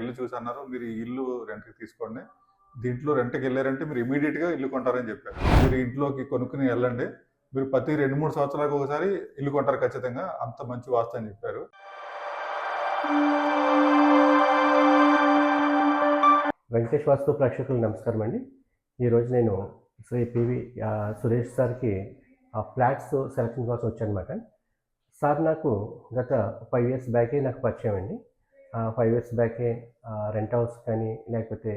ఇల్లు చూసి అన్నారు మీరు ఈ ఇల్లు రెంట్కి తీసుకోండి. దీంట్లో రెంట్కి వెళ్ళారంటే మీరు ఇమీడియట్గా ఇల్లు కొంటారని చెప్పారు. మీరు ఇంట్లోకి కొనుక్కుని వెళ్ళండి. మీరు ప్రతి రెండు మూడు సంవత్సరాలకు ఒకసారి ఇల్లు కొంటారు ఖచ్చితంగా. అంత మంచి వాస్తు అని చెప్పారు. వెంకటేష్ వాస్తు ప్రేక్షకులు నమస్కారం అండి. ఈరోజు నేను శ్రీ పివి సురేష్ సార్కి ఆ ఫ్లాట్స్ సెలక్షన్ కోసం వచ్చానమాట. సార్ నాకు గత ఫైవ్ ఇయర్స్ బ్యాకే నాకు పరిచయం అండి. ఫైవ్ ఇయర్స్ బ్యాకే రెంట్ హౌస్ కానీ లేకపోతే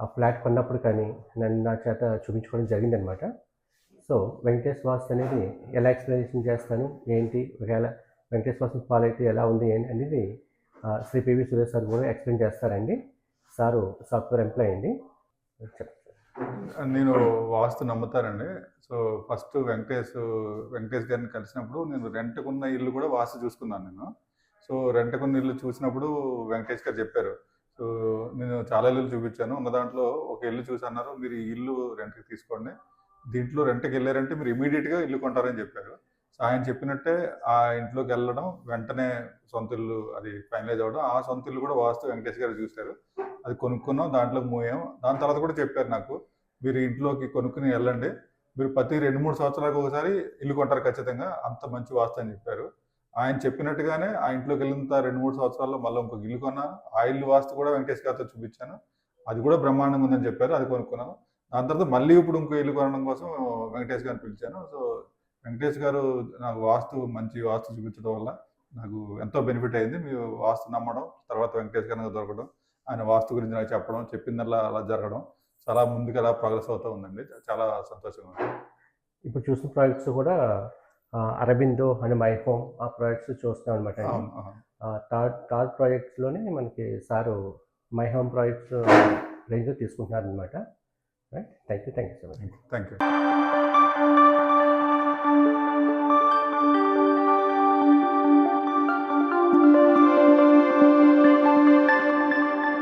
ఆ ఫ్లాట్ కొన్నప్పుడు కానీ నన్ను నా చేత చూపించుకోవడం జరిగిందనమాట సో వెంకటేష్ వాస్ అనేది ఎలా ఎక్స్ప్లెనేషన్ చేస్తాను? ఏంటి? ఒకవేళ వెంకటేష్ వాస్తు ఫాలో అయితే ఎలా ఉంది ఏంటి అనేది శ్రీ పివి సురేష్ సార్ కూడా ఎక్స్ప్లెయిన్ చేస్తారండి. సారు సాఫ్ట్వేర్ ఎంప్లాయ్ అండి. నేను వాస్తు నమ్ముతానండి. సో ఫస్ట్ వెంకటేష్ వెంకటేష్ గారిని కలిసినప్పుడు నేను రెంట్కున్న ఇల్లు కూడా వాస్తు చూసుకున్నాను నేను. సో రెంట్కున్న ఇల్లు చూసినప్పుడు వెంకటేష్ గారు చెప్పారు. సో నేను చాలా ఇల్లు చూపించాను. ఉన్న దాంట్లో ఒక ఇల్లు చూసి అన్నారు మీరు ఈ ఇల్లు రెంట్కి తీసుకోండి. దీంట్లో రెంట్కి వెళ్ళారంటే మీరు ఇమీడియట్గా ఇల్లు కొంటారని చెప్పారు. సో ఆయన చెప్పినట్టే ఆ ఇంట్లోకి వెళ్ళడం వెంటనే సొంత ఇల్లు అది ఫైనలైజ్ అవ్వడం ఆ సొంత ఇల్లు కూడా వాస్తు వెంకటేష్ గారు చూశారు. అది కొనుక్కున్నాం దాంట్లో మూయాం. దాని తర్వాత కూడా చెప్పారు నాకు మీరు ఇంట్లోకి కొనుక్కుని వెళ్ళండి. మీరు ప్రతి రెండు మూడు సంవత్సరాలకు ఒకసారి ఇల్లు కొంటారు ఖచ్చితంగా. అంత మంచి వాస్తు అని చెప్పారు. ఆయన చెప్పినట్టుగానే ఆ ఇంట్లోకి వెళ్ళిన రెండు మూడు సంవత్సరాల్లో మళ్ళీ ఇంకొక ఇల్లు కొన్నాను. ఆ ఇల్లు వాస్తు కూడా వెంకటేష్ గారితో చూపించాను. అది కూడా బ్రహ్మాండంగా ఉందని చెప్పారు. అది కొనుక్కున్నాను. దాని తర్వాత మళ్ళీ ఇప్పుడు ఇంకో ఇల్లు కొనడం కోసం వెంకటేష్ గారిని పిలిచాను. సో వెంకటేష్ గారు నాకు వాస్తు మంచి వాస్తు చూపించడం వల్ల నాకు ఎంతో బెనిఫిట్ అయింది. మీరు వాస్తు నమ్మడం తర్వాత వెంకటేష్ గారికి దొరకడం ఆయన వాస్తు గురించి నాకు చెప్పడం చెప్పిందల్లా అలా జరగడం చాలా ముందుకు అలా ప్రోగ్రెస్ అవుతూ ఉందండి. చాలా సంతోషంగా ఉంది. ఇప్పుడు చూసిన ప్రాజెక్ట్స్ కూడా అరబిందో అండ్ మై హోమ్ ఆ ప్రాజెక్ట్స్ చూస్తున్నాం అనమాట. థర్డ్ థర్డ్ ప్రాజెక్ట్స్లోనే మనకి సారు మై హోమ్ ప్రాజెక్ట్స్ రేంజ్లో తీసుకుంటున్నారు అనమాట right thank you thank you so much thank you